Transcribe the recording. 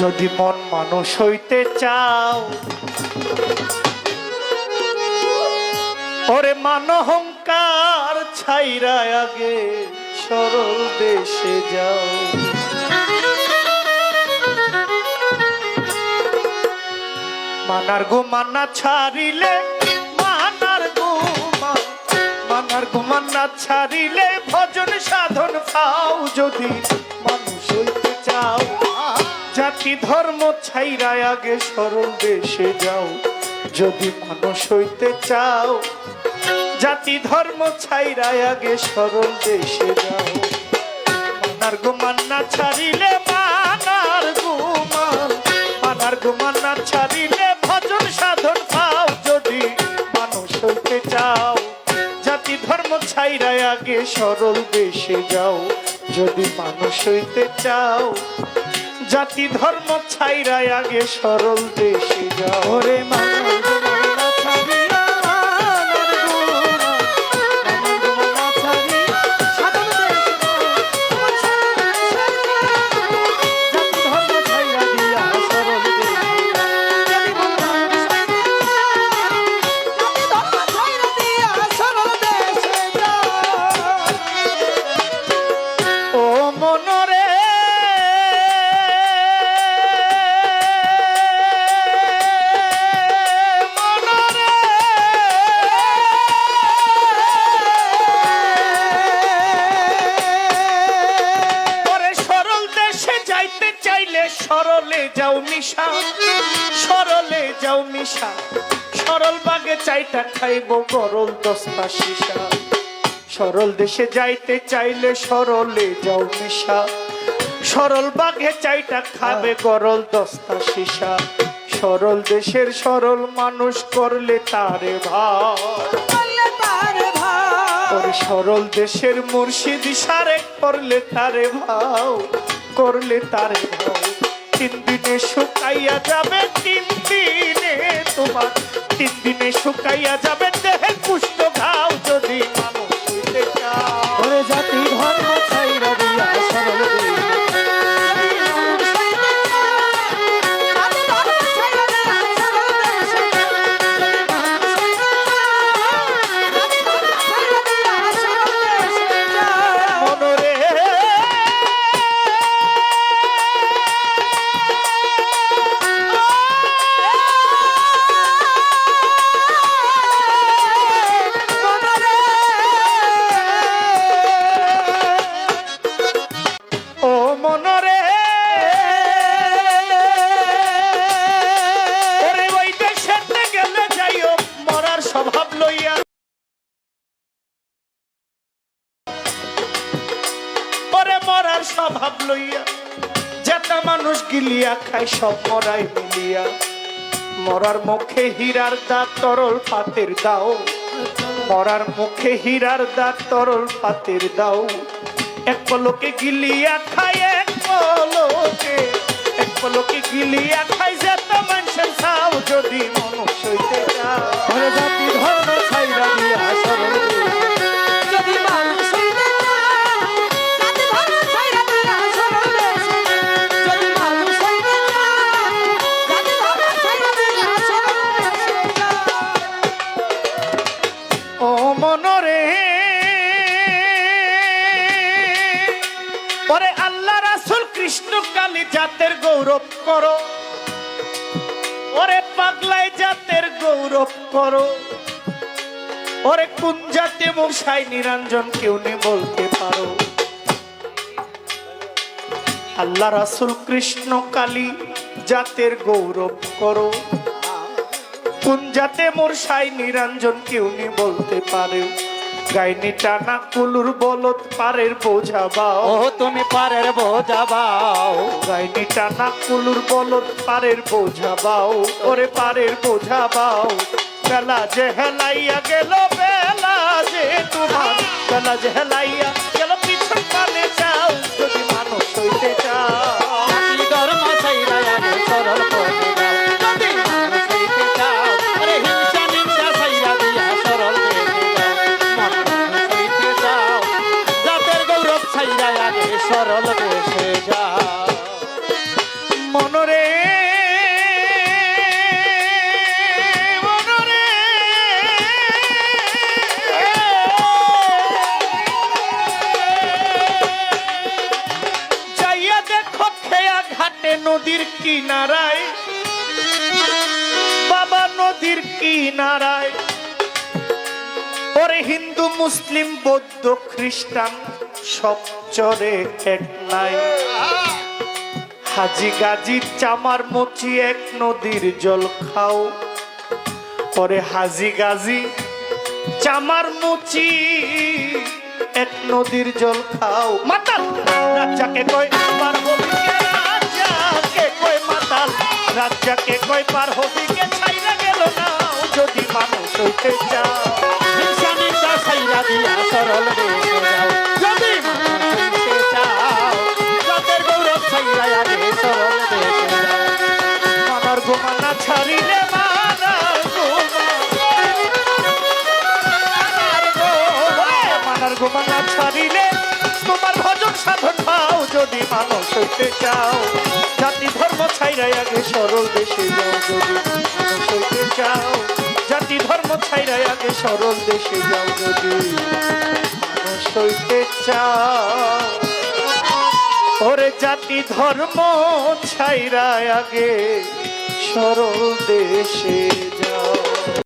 যদি মন মানুষ হইতে চাও, ওরে মানহংকার ছাইরা আগে সরল দেশে যাও। মানার গো মানা ছাড়িলে ছাড়িলে ভজন সাধন পাও যদি। মানুষ হইতে চাও, জাতি ধর্ম ছাইরা আগে সরল দেশে যাও। যদি মানুষ হইতে চাও, জাতি ধর্ম ছাইরা আগে সরল দেশে যাও। মানার গুমান্না ছাড়িলে মানার সরল দেশে যাও, যদি মানুষ হইতে চাও। জাতি ধর্ম ছাইরা আগে সরল দেশে যাও। রে মানার যাও নিশা সরলে যাও নিশা সরল বাগে চাইটা খাইব গরল দস্তা শিশা সরল দেশে যাইতে চাইলে সরলে যাও নিশা সরল বাঘে চাইটা খাবে গরল দস্তা শিশা সরল দেশের সরল মানুষ করলে তারে ভাব ওরে সরল দেশের মুর্শিদ সারে করলে তারে ভাও। করলে তারে ভাও। তিন দিনে শুকাইয়া যাবে, তিন দিনে তোমার। তিন দিনে শুকাইয়া যাবে দেহে কুষ্ঠ ঘাও যদি মানুষ গিলিয়া খায় সব মরাই মিলিয়া। মরার মুখে হীরার দাঁত তরল পাতের দাও। মরার মুখে হীরার দাঁত তরল পাতের দাও। এক পলকে গিলিয়া খায় এক পলকে এক পলকে গিলিয়া খাই, যেত মানুষের চাও যদি মানুষ হইতে চাও জাতি ধর্ম ছাইরা দিয়া সরল। ও মনরে। ওরে আল্লাহ রাসুল কৃষ্ণ কালী জাতের গৌরব করো। ওরে পাগলাই জাতের গৌরব করো। ওরে কোন জাতে মশাই নিরঞ্জন কেউ নেই বলতে পারো। আল্লাহ রাসুল কৃষ্ণ কালী জাতের গৌরব করো। কোন জাতে মোর সাই নিরঞ্জন কেউ নি বলতে পারে গাইনি টানা কুলুর বলত পারের বোঝা বাও। ও তুমি পারের বোঝা বাও। গাইনি টানা কুলুর বলত পারের বোঝা বাও। ওরে পারের বোঝাবাও বেলা যে হেলাইয়া গেল বেলা যে তোমার। বেলা যে হেলাইয়া গেল ছাইরা সরল দেশে নদীর কিনারায় বাবা নদীর কিনারায়। ওরে হিন্দু মুসলিম বৌদ্ধ খ্রিস্টান সব চরে এক নাই। হাজি গাজি চামার মুচি এক নদীর জল খাও। পরে হাজি গাজি চামার মুচি এক নদীর জল খাও। মাতাল, রাজাকে কই পার হবি রাজাকে কই মাতাল, রাজাকে কই পার হবি কে? ছাইরা গেল না, যদি মানুষ হইতে চাও হিংসা নিন্দা ছাইরা দিয়া সরল দেশে গোমানা ছাড়িলে তোমার ভজন সাধন পাও, যদি মানুষ হইতে চাও। জাতি ধর্ম ছাইরাই আগে সরল দেশে যাও, যদি মানুষ হইতে চাও। জাতি ধর্ম ছাইরাই আগে সরল দেশে যাও, যদি মানুষ আগে সরল দেশে যা